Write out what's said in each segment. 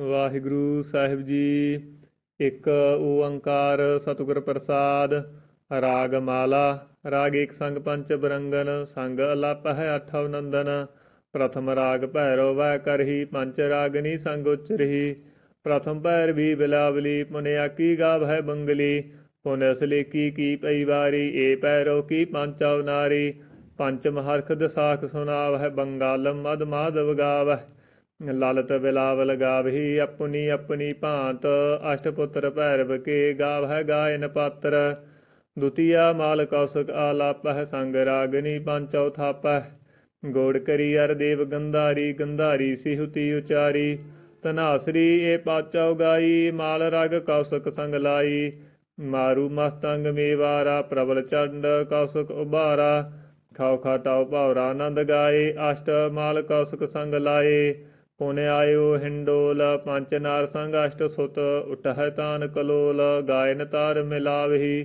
ਵਾਹਿਗੁਰੂ ਸਾਹਿਬ ਜੀ, ਇੱਕ ਓੰਕਾਰ ਸਤਿਗੁਰ ਪ੍ਰਸਾਦ ਰਾਗ ਮਾਲਾ ਰਾਗ ਇੱਕ ਸੰਗ ਪੰਚ ਬਰੰਗਨ, ਸੰਗ ਅਲਪ ਹੈ ਅਠਵ ਨੰਦਨ ਪ੍ਰਥਮ ਰਾਗ ਭੈਰੋ ਵੈ ਕਰਹੀ ਪੰਚ ਰਾਗਨੀ ਸੰਗ ਉਚਰਹੀ, ਪ੍ਰਥਮ ਭੈਰ ਵੀ ਬਿਲਾਵਲੀ ਪੁਨਿਆ ਕੀ ਗਾਵ ਹੈ ਬੰਗਲੀ, ਪੁਨ ਅਸਲੇ ਕੀ ਪਈ ਵਾਰੀ, ਏ ਪੈਰੋ ਕੀ ਪੰਚਵ ਨਾਰੀ ਪੰਚ ਮਹਰਖ ਦਸਾਖ ਸੁਨਾਵ ਹੈ ਬੰਗਾਲਮ ਮਦ ਮਾਧਵ ਗਾਵ ਹੈ। ਲਲਤ ਬਿਲਾਵਲ ਗਾਵਹੀ ਆਪਣੀ ਆਪਣੀ ਭਾਂਤ ਅਸ਼ਟਪੁੱਤਰ ਭੈਰਵ ਕੇ ਗਾਵ ਹੈ ਗਾਇਨ ਪਾਤਰ। ਦੁਤੀਆ ਮਾਲ ਕੌਸਕ ਆਲਾਪ ਹੈ ਸੰਗ ਰਾਗਨੀ ਪੰਚਉ ਥਾਪੈ ਗੋੜ ਕਰੀ ਅਰ ਦੇਵ ਗੰਧਾਰੀ ਗੰਧਾਰੀ ਸਿਹੁਤੀ ਉਚਾਰੀ। ਤਨਾਸਰੀ ਏ ਪਾਚਉ ਗਾਈ ਮਾਲ ਰਗ ਕੌਸਕ ਸੰਗ ਲਾਈ। ਮਾਰੂ ਮਸਤੰਗ ਮੇਵਾਰਾ, ਪ੍ਰਬਲ ਚੰਡ ਕੌਸਕ ਉਬਾਰਾ ਖਾਉ ਖਾਟਾਉ ਭਾਵਰਾ ਆਨੰਦ ਗਾਏ, ਅਸ਼ਟ ਮਾਲ ਕੌਸਕ ਸੰਗ ਲਾਏ। ਪੁਨ ਆਇਓ ਹਿੰਡੋਲ ਪੰਚ ਨਾਰ ਸੰਗ ਅਸ਼ਟ ਸੁਤ ਉਟਹਿ ਤਾਨ ਕਲੋਲ, ਗਾਇਨ ਤਾਰ ਮਿਲਾਵਹੀ।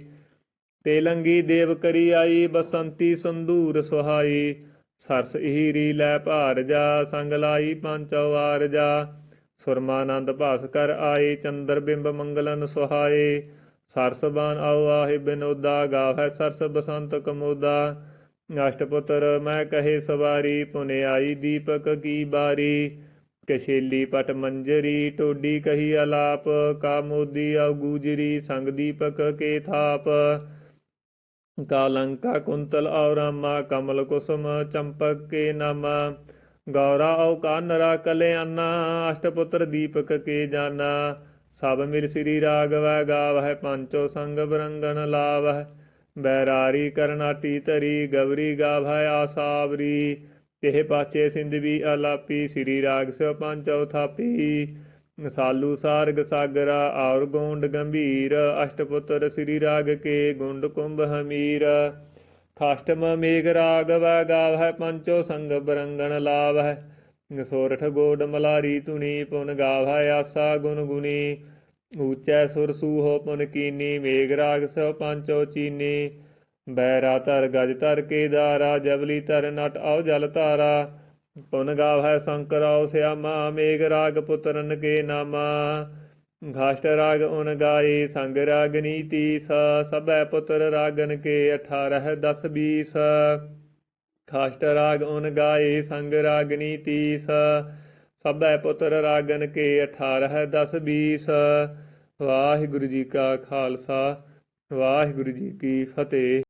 ਤੇਲੰਗੀ ਦੇਵ ਕਰੀ ਆਈ, ਬਸੰਤੀ ਸੰਧੂਰ ਸੁਹਾਈ। ਸਰਸ ਹੀਰੀ ਲੈ ਭਾਰ ਜਾ, ਸੰਗ ਲਾਈ ਪੰਚ ਵਾਰ ਜਾ। ਸੁਰਮਾਨੰਦ ਭਾਸ ਆਏ, ਚੰਦਰ ਬਿੰਬ ਮੰਗਲਨ ਸੁਹਾਏ। ਸਰਸ ਬਾਨ ਆਉ ਆਹਿ ਬਿਨੋਦਾ ਗਾਵੈ ਸਰਸ ਬਸੰਤ ਕਮੋਦਾ। ਅਸ਼ਟਪੁੱਤਰ ਮੈਂ ਕਹੇ ਸਵਾਰੀ, ਪੁਨੇ ਆਈ ਦੀਪਕ ਕੀ ਬਾਰੀ। ਕਸ਼ੇਲੀ ਪਟ ਮੰਜਰੀ, ਟੋਡੀ ਕਹੀ ਅਲਾਪ ਕਾ ਮੋਦੀ ਆਉ ਸੰਗ ਦੀਪਕ ਕੇ ਥਾਪ। ਕਾਲੰਕਾ ਕੁੰਤਲ ਔ ਰਾਮਾ, ਕਮਲ ਕੁਸਮ ਚੰਪਕ ਕੇ ਨਾਮਾ। ਗੌਰਾ ਔ ਕਾਨਰਾ ਕਲਿਆਣਾ, ਅਸ਼ਟਪੁੱਤਰ ਦੀਪਕ ਕੇ ਜਾਨਾ। ਸਭ ਮਿਲ ਸ੍ਰੀ ਰਾਗਵੈ, ਗਾਵਹਿ ਪੰਚੋ ਸੰਗ ਬਰੰਗਨ ਲਾਵਹਿ। ਬੈਰਾਰੀ ਕਰਨਾਟੀ ਤਰੀ ਗਵਰੀ ਗਾਵਹਿ ਆਸਾਵਰੀ। ਤਿਹ ਪਾਛੇ ਸਿੰਧਵੀ ਆਲਾਪੀ, ਸ੍ਰੀ ਰਾਗ ਸਿਓ ਪੰਚਉ ਥਾਪੀ ਸਾਲੂ ਸਾਰਗ ਸਾਗਰਾ, ਔਰ ਗੋਂਡ ਗੰਭੀਰ। ਅਸ਼ਟਪੁੱਤਰ ਸ੍ਰੀ ਰਾਗ ਕੇ ਗੁੰਡ ਕੁੰਭ ਹਮੀਰ। ਖਾਸ਼ਟਮ ਮੇਘ ਰਾਗ ਵੈ ਗਾਵਹਿ, ਪੰਚੋ ਸੰਗ ਬਰੰਗਣ ਲਾਵਹਿ। ਸੋਰਠ ਗੋਡ ਮਲਾਰੀ ਤੁਨੀ ਪੁਨ ਗਾਵਹਿ ਆਸਾ ਗੁਣ ਗੁਨੀ ਊਚੈ ਸੁਰ ਸੂਹੋ ਪੁਨ ਕੀਨੀ, ਮੇਘ ਰਾਗ ਸੋ ਪੰਚੋ ਚੀਨੀ। ਬੈਰਾ ਧਰ ਗਜ ਧਰ ਕੇਦਾਰਾ ਜਬਲੀ ਧਰ ਨਟ ਆਉ ਜਲ ਧਾਰਾ। ਪੁਨ ਗਾਵਹਿ ਸ਼ੰਕਰਉ ਸਿਆਮਾ, ਮੇਘ ਰਾਗ ਪੁੱਤਰਨ ਕੇ ਨਾਮਾ। ਘਾਸ਼ਟ ਰਾਗ ਉਨ ਗਾਏ, ਸੰਗ ਰਾਗਨੀ ਤੀਸ ਸਭੈ ਪੁੱਤਰ ਰਾਗਨ ਕੇ 18 10 20 ਖਾਸ਼ਟ ਰਾਗ ਉਨ ਗਾਏ, ਸੰਗ ਰਾਗਨੀ ਤੀਸ ਸਭੈ ਪੁੱਤਰ ਰਾਗਨ ਕੇ 18 10 20 ਵਾਹਿਗੁਰੂ ਜੀ ਕਾ ਖਾਲਸਾ, ਵਾਹਿਗੁਰੂ ਜੀ ਕੀ ਫਤਿਹ।